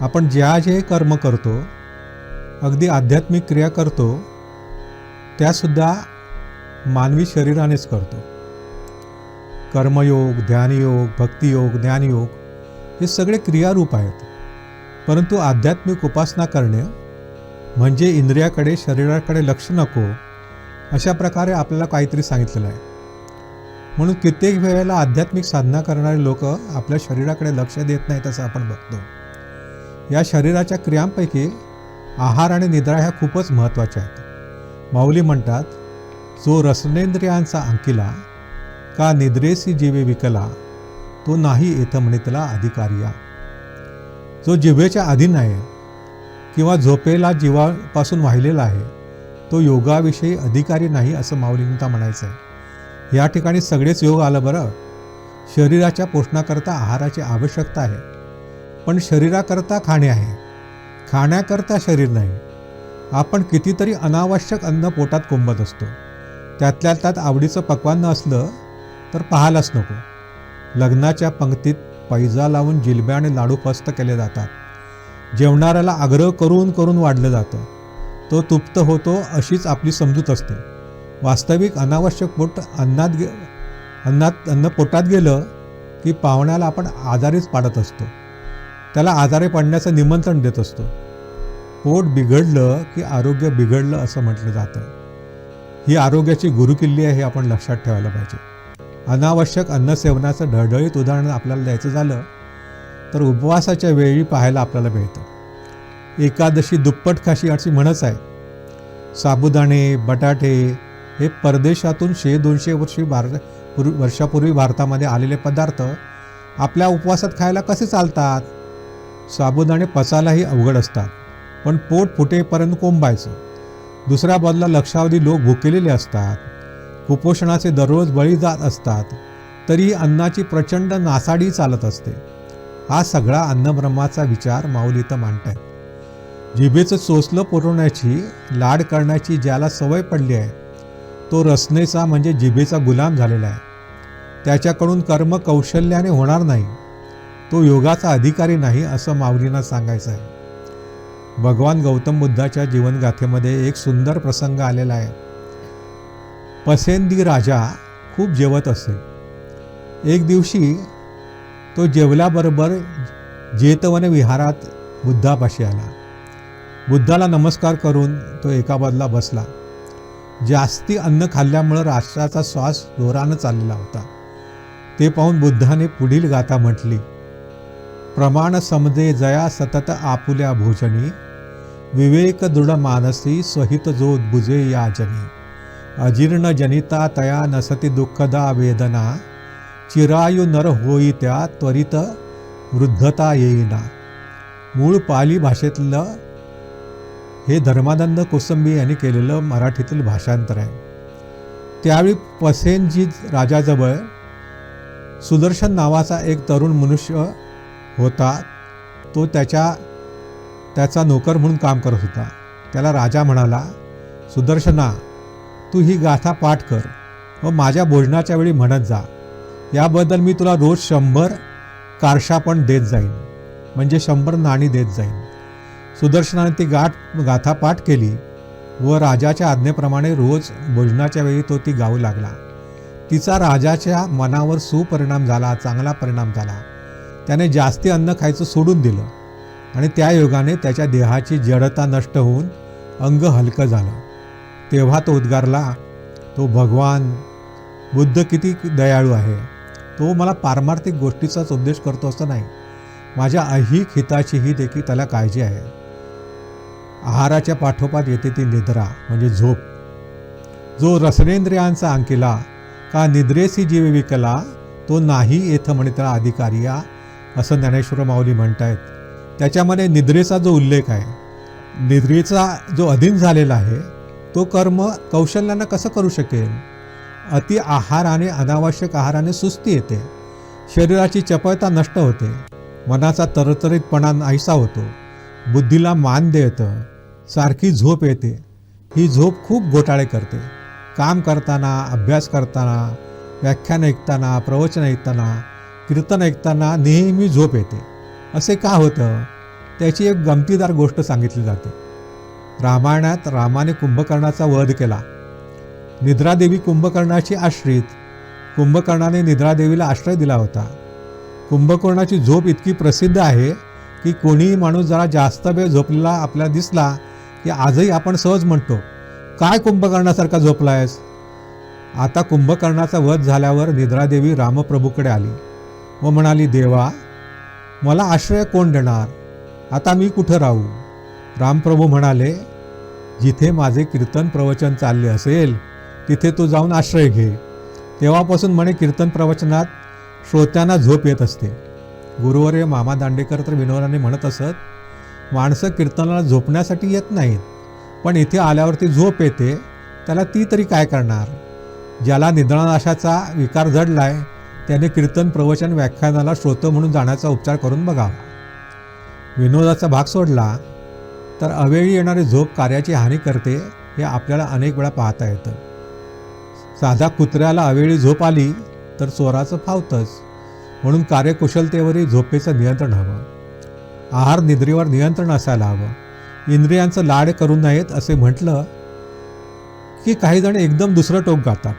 आपण ज्या जे कर्म करतो अगदी आध्यात्मिक क्रिया करतो त्यासुद्धा मानवी शरीरानेच करतो. कर्मयोग ध्यानयोग भक्तियोग ज्ञानयोग हे सगळे क्रियारूप आहेत. परंतु आध्यात्मिक उपासना करणे म्हणजे इंद्रियाकडे शरीराकडे लक्ष नको अशा प्रकारे आपल्याला काहीतरी सांगितलेलं आहे. म्हणून कित्येक वेळेला आध्यात्मिक साधना करणारे लोक आपल्या शरीराकडे लक्ष देत नाहीत असं आपण बघतो. या शरीराच्या क्रियांपैकी आहार आणि निद्रा ह्या खूपच महत्त्वाच्या आहेत. माऊली म्हणतात जो रसनेंद्रियांचा अंकिला का निद्रेसी जीवे विकला तो नाही येथं म्हणितला अधिकारिया जो जिभेच्या अधीन आहे किंवा झोपेला जीवापासून वाहिलेला आहे तो योगाविषयी अधिकारी नाही असं माऊलींता म्हणायचं आहे या ठिकाणी सगळेच योग आलं बरं. शरीराच्या पोषणाकरता आहाराची आवश्यकता आहे. पण शरीराकरता खाणे आहे. खाण्याकरता शरीर नाही. आपण कितीतरी अनावश्यक अन्न पोटात कोंबत असतो. त्यातल्या त्यात आवडीचं पक्वान असलं तर पाहायलाच नको. लग्नाच्या पंक्तीत पैजा लावून जिलब्या आणि लाडू फस्त केले जातात. जेवणाऱ्याला आग्रह करून करून वाढलं जातं. तो तुप्त होतो अशीच आपली समजूत असते. वास्तविक अनावश्यक पोट अन्नात गे अन्नात अन्न पोटात गेलं की पाहुण्याला आपण आजारीच पाडत असतो. त्याला आजारी पडण्याचं निमंत्रण देत असतो. पोट बिघडलं की आरोग्य बिघडलं असं म्हटलं जातं. ही आरोग्याची गुरुकिल्ली आहे हे आपण लक्षात ठेवायला पाहिजे. अनावश्यक अन्नसेवनाचं ढळढळीत उदाहरण आपल्याला द्यायचं झालं तर उपवासाच्या वेळी पाहायला आपल्याला मिळतं. एकादशी दुप्पट खाशी अशी म्हणच आहे. साबुदाणे बटाटे हे परदेशातून शे दोनशे वर्षी भारत पूर्वी वर्षापूर्वी भारतामध्ये आलेले पदार्थ आपल्या उपवासात खायला कसे चालतात? साबुदाणे पचायलाही अवघड असतात. पण पोट फुटेपर्यंत कोंबायचं. दुसऱ्या बाजूला लक्षावधी लोक भुकेलेले असतात. कुपोषणाचे दररोज बळी जात असतात. तरी अन्नाची प्रचंड नासाडी चालत असते. हा सगळा अन्नब्रह्माचा विचार माऊलीचं मांडत आहे जिभेचं चोचलं पुरवण्याची लाड करण्याची ज्याला सवय पडली आहे तो रसनेचा म्हणजे जिभेचा गुलाम झालेला आहे. त्याच्याकडून कर्म कौशल्याने होणार नाही. तो योगाचा अधिकारी नाही असं माऊलींना सांगायचं आहे. भगवान गौतम बुद्धाच्या जीवनगाथेमध्ये एक सुंदर प्रसंग आलेला आहे. पसेंदी राजा खूप जेवत असे. एक दिवशी तो जेवल्याबरोबर जेतवन विहारात बुद्धापाशी आला. बुद्धाला नमस्कार करून तो एका बाजूला बसला. जास्ती अन्न खाल्ल्यामुळं राष्ट्राचा श्वास जोरानं चाललेला होता. ते पाहून बुद्धाने पुढील गाथा म्हटली. प्रमाण समजे जया सतत आपुल्या भोजनी विवेक दृढ मानसी स्वहित जो बुजे याजनी। अजीर्ण जनिता तया नसती दुःखदा वेदना चिरायु नर होई त्या त्वरित वृद्धता येईना। मूळ पाली भाषेतलं हे धर्मानंद कोसंबी यांनी केलेलं मराठीतील भाषांतर आहे। त्यावेळी पसेनजी राजाजवळ सुदर्शन नावाचा एक तरुण मनुष्य होता. तो त्याच्या त्याचा नोकर म्हणून काम करत होता. त्याला राजा म्हणाला सुदर्शना तू ही गाथा पाठ कर व माझ्या भोजनाच्या वेळी म्हणत जा. याबद्दल मी तुला रोज शंभर कारशा पण देत जाईन. म्हणजे शंभर नाणी देत जाईन. सुदर्शनाने ती गाठ गाथा पाठ केली व राजाच्या आज्ञेप्रमाणे रोज भोजनाच्या वेळी तो ती गाऊ लागला. तिचा राजाच्या मनावर सुपरिणाम झाला चांगला परिणाम झाला. त्याने जास्ती अन्न खायचं सोडून दिलं. आणि त्या योगाने त्याच्या देहाची जडता नष्ट होऊन अंग हलकं झालं. तेव्हा तो उद्गारला तो भगवान बुद्ध किती दयाळू आहे. तो मला पारमार्थिक गोष्टीचाच उपदेश करतो असं नाही. माझ्या अहिक हिताचीही देखील त्याला काळजी आहे. आहाराच्या पाठोपाठ येते ती निद्रा म्हणजे झोप. जो रसनेंद्रियांचा अंकिला का निद्रेसी जीव विकला तो नाही येथ म्हणे त्याला अधिकारिया असं ज्ञानेश्वर माऊली म्हणतायत. त्याच्यामध्ये निद्रेचा जो उल्लेख आहे निद्रेचा जो अधीन झालेला आहे तो कर्म कौशल्यानं कसं करू शकेल? अति आहाराने अनावश्यक आहाराने सुस्ती येते. शरीराची चपळता नष्ट होते. मनाचा तरतरीतपणा नाहीसा होतो. बुद्धीला मान देतं सारखी झोप येते. ही झोप खूप घोटाळे करते. काम करताना अभ्यास करताना व्याख्यान ऐकताना प्रवचन ऐकताना कीर्तन ऐकताना नेहमी झोप येते. असे का होतं? त्याची एक गमतीदार गोष्ट सांगितली जाते. रामायणात रामाने कुंभकर्णाचा वध केला. निद्रादेवी कुंभकर्णाची आश्रित. कुंभकर्णाने निद्रादेवीला आश्रय दिला होता. कुंभकर्णाची झोप इतकी प्रसिद्ध आहे की कोणीही माणूस जरा जास्त वेळ झोपलेला आपल्याला दिसला की आजही आपण सहज म्हणतो काय कुंभकर्णासारखा झोपलायस? आता कुंभकर्णाचा वध झाल्यावर निद्रादेवी रामप्रभूकडे आली. व म्हणाली देवा मला आश्रय कोण देणार? आता मी कुठं राहू? रामप्रभू म्हणाले जिथे माझे कीर्तन प्रवचन चालले असेल तिथे तू जाऊन आश्रय घे. तेव्हापासून म्हणे कीर्तन प्रवचनात श्रोत्यांना झोप येत असते. गुरुवर मामा दांडेकर तर विनोदाने म्हणत असत माणसं कीर्तनाला झोपण्यासाठी येत नाहीत पण इथे आल्यावरती झोप येते त्याला ती तरी काय करणार? ज्याला निद्रानाशाचा विकार जडलाय त्याने कीर्तन प्रवचन व्याख्यानाला श्रोतं म्हणून जाण्याचा उपचार करून बघावा विनोदाचा भाग सोडला तर अवेळी येणारी झोप कार्याची हानी करते हे आपल्याला अनेक वेळा पाहता येतं. साधा कुत्र्याला अवेळी झोप आली तर चोराचं फावतंच. म्हणून कार्यकुशलतेवरही झोपेचं नियंत्रण हवं. आहार निद्रेवर नियंत्रण असायला हवं. इंद्रियांचं लाड करू नयेत असे म्हटलं की काही जण एकदम दुसरं टोक गातात.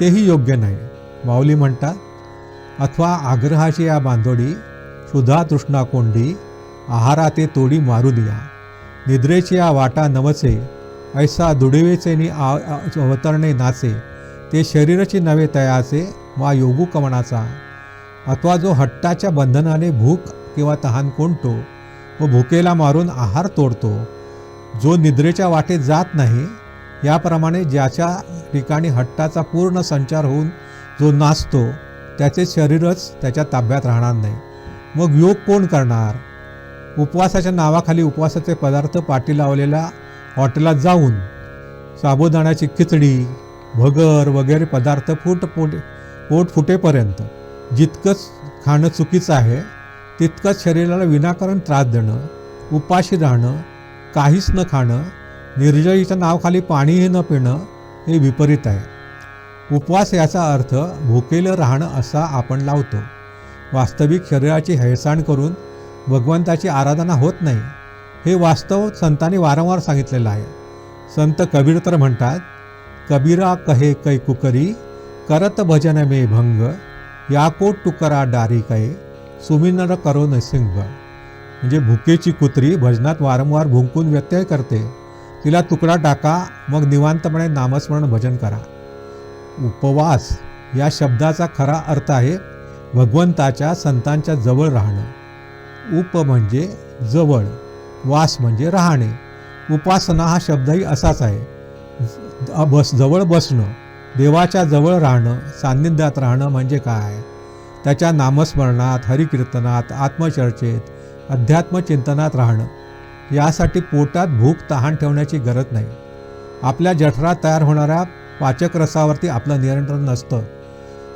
तेही योग्य नाही. माऊली म्हणतात अथवा आग्रहाची या बांधोडी सुधा तृष्णा कोंडी आहाराते तोडी मारू दिया. निद्रेची या वाटा नवचे ऐसा दुडिवेचेनी आ आ- अवतरणे नाचे. ते शरीराची नवे तयाचे वा योगुकमणाचा अथवा जो हट्टाच्या बंधनाने भूक किंवा तहान कोंडतो व भुकेला मारून आहार तोडतो. जो निद्रेच्या वाटेत जात नाही याप्रमाणे ज्याच्या ठिकाणी हट्टाचा पूर्ण संचार होऊन जो नाचतो त्याचे शरीरच त्याच्या ताब्यात राहणार नाही. मग योग कोण करणार? उपवासाच्या नावाखाली उपवासाचे पदार्थ पाठी लावलेल्या हॉटेलात जाऊन साबुदाण्याची खिचडी भगर वगैरे पदार्थ फुट पोट पोट फुटेपर्यंत जितकंच खाणं चुकीचं आहे तितकंच शरीराला विनाकारण त्रास देणं उपाशी राहणं काहीच न खाणं निर्जळीच्या नावाखाली पाणीही न पिणं हे विपरीत आहे. उपवास याचा अर्थ भुकेलं राहणं असा आपण लावतो. वास्तविक शरीराची हैसाण करून भगवंताची आराधना होत नाही हे वास्तव संतांनी वारंवार सांगितलेलं आहे. संत कबीर तर म्हणतात कबीरा कहे कै कुकरी करत भजन मे भंग याकोट टुकरा डारी कै सुमिनर करो नसिंग म्हणजे भुकेची कुत्री भजनात वारंवार भुंकून व्यत्यय करते. तिला तुकडा टाका मग निवांतपणे नामस्मरण भजन करा. उपवास या शब्दाचा खरा अर्थ आहे भगवंताच्या संतांच्या जवळ राहणं. उप म्हणजे जवळ वास म्हणजे राहणे. उपासना हा शब्दही असाच आहे. बस जवळ बसणं देवाच्या जवळ राहणं सान्निध्यात राहणं म्हणजे काय? त्याच्या नामस्मरणात हरिकीर्तनात आत्मचर्चेत अध्यात्मचिंतनात राहणं. यासाठी पोटात भूक तहान ठेवण्याची गरज नाही. आपल्या जठरात तयार होणाऱ्या पाचक रसावरती आपलं नियंत्रण नसतं.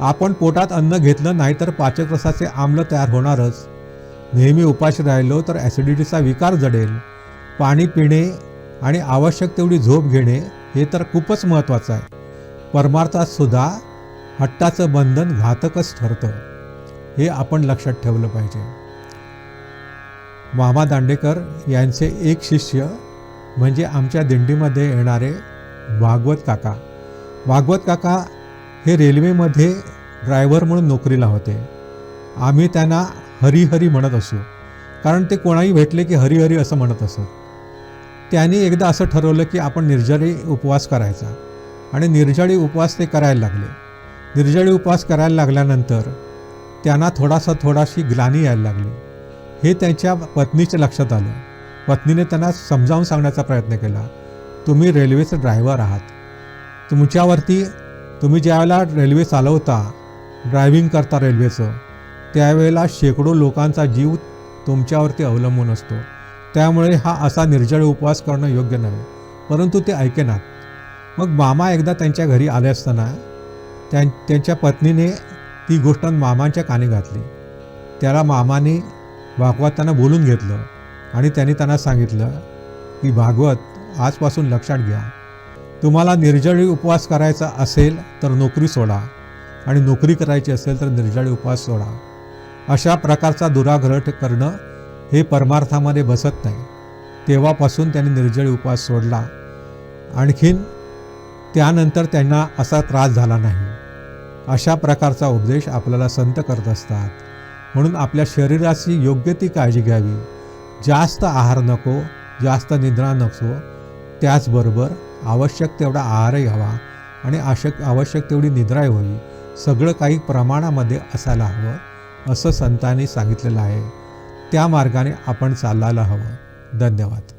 आपण पोटात अन्न घेतलं नाही तर पाचक रसाचे आम्ल तयार होणारच. नेहमी उपाशी राहिलो तर ॲसिडिटीचा विकार जडेल. पाणी पिणे आणि आवश्यक तेवढी झोप घेणे हे तर खूपच महत्त्वाचं आहे. परमार्थात सुद्धा हट्टाचं बंधन घातकच ठरतं. हे आपण लक्षात ठेवलं पाहिजे. मामा दांडेकर यांचे एक शिष्य म्हणजे आमच्या दिंडीमध्ये येणारे भागवत काका. भागवत काका हे रेल्वेमध्ये ड्रायव्हर म्हणून नोकरीला होते. आम्ही त्यांना हरिहरी म्हणत असू. कारण ते कोणाही भेटले की हरिहरी असं म्हणत असत. त्यांनी एकदा असं ठरवलं की आपण निर्जळी उपवास करायचा. आणि निर्जळी उपवास ते करायला लागले. निर्जळी उपवास करायला लागल्यानंतर त्यांना थोडासा थोडाशी ग्लानी यायला लागली. हे त्यांच्या पत्नीच्या लक्षात आलं. पत्नीने त्यांना समजावून सांगण्याचा प्रयत्न केला. तुम्ही रेल्वेचे ड्रायव्हर आहात. तुमच्यावरती तुम्ही ज्यावेळेला रेल्वे चालवता ड्रायव्हिंग करता रेल्वेचं त्यावेळेला शेकडो लोकांचा जीव तुमच्यावरती अवलंबून असतो. त्यामुळे हा असा निर्जळ उपवास करणं योग्य नाही. परंतु ते ऐकेनात मग मामा एकदा त्यांच्या घरी आले असताना त्यां त्यांच्या पत्नीने ती गोष्ट मामांच्या कानी घातली. त्याला मामाने भागवत त्यांना बोलून घेतलं आणि त्यांनी त्यांना सांगितलं की भागवत आजपासून लक्षात घ्या. तुम्हाला निर्जळी उपवास करायचा असेल तर नोकरी सोडा. आणि नोकरी करायची असेल तर निर्जळी उपवास सोडा. अशा प्रकारचा दुराग्रह करणं हे परमार्थामध्ये बसत नाही. तेव्हापासून त्यांनी निर्जळी उपवास सोडला. आणखीन त्यानंतर त्यांना असा त्रास झाला नाही. अशा प्रकारचा उपदेश आपल्याला संत करत असतात. म्हणून आपल्या शरीराची योग्य ती काळजी घ्यावी. जास्त आहार नको जास्त निद्रा नको त्याचबरोबर आवश्यक तेवढा आहारही हवा आणि आवश्यक आवश्यक तेवढी निद्राही हवी सगळं काही प्रमाणामध्ये असायला हवं असं संतांनी सांगितलेलं आहे. त्या मार्गाने आपण चालायला हवं. धन्यवाद.